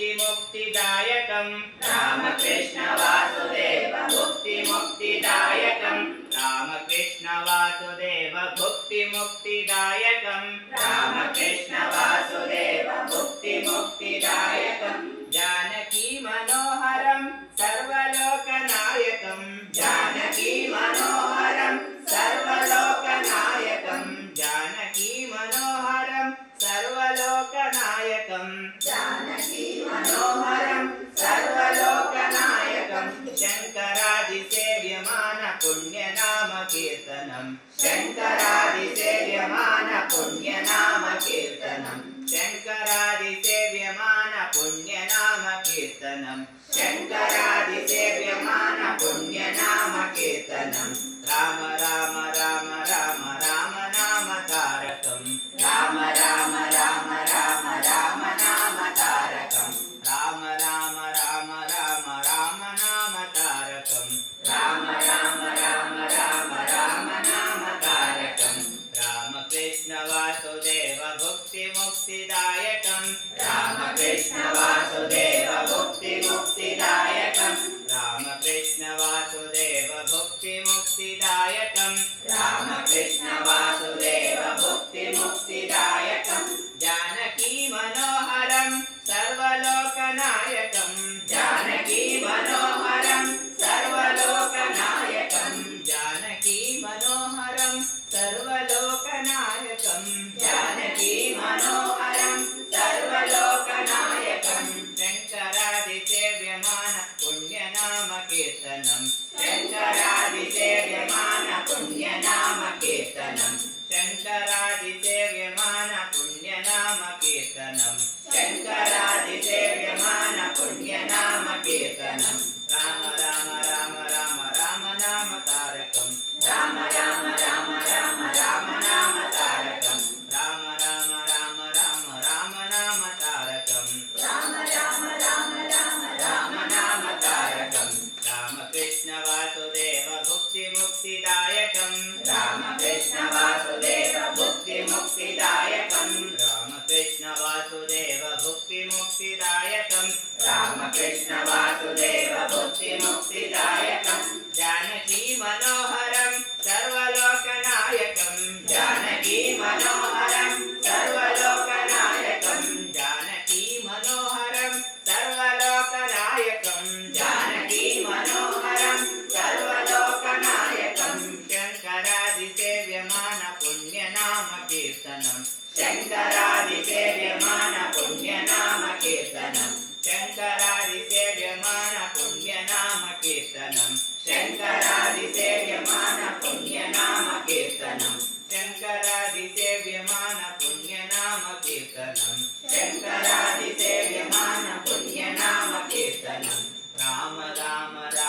मुक्तिमुक्तिदायकं रामकृष्णवासुदेव मुक्तिमुक्तिदायकम् రామకృష్ణ వాసుదేవ భుక్తి ముక్తిదాయకం రామకృష్ణ వాసుదేవ భుక్తి ముక్తిదాయకం శంకరాది సేవ్యమాన పుణ్యనామ కీర్తనం. శంకరాది సేవ్యమాన పుణ్యనామ కీర్తనం. శంకరాది సేవ్యమాన పుణ్యనామ కీర్తనం. రామ రామ मुक्तिदायकम् रामकृष्णवासुदेव സേവ്യമാന പുണ്യനാമ കീർത്തനം ശങ്കരാദി സേവ്യമാന പുണ്യനാമ കീർത്തനം ശങ്കരാദി സേവ്യമാന పుణ్యనామ కీర్తనం శంకరాది సేవ్యమాన పుణ్యనామ కీర్తనం శంకరాది సేవ్యమాన పుణ్యనామ కీర్తనం శంకరాది సేవ్యమాన పుణ్యనామ కీర్తనం శంకరాది సేవ్యమాన పుణ్యనామ కీర్తనం శంకరాది సేవ్యమాన పుణ్యనామ కీర్తనం రామ రామ రామ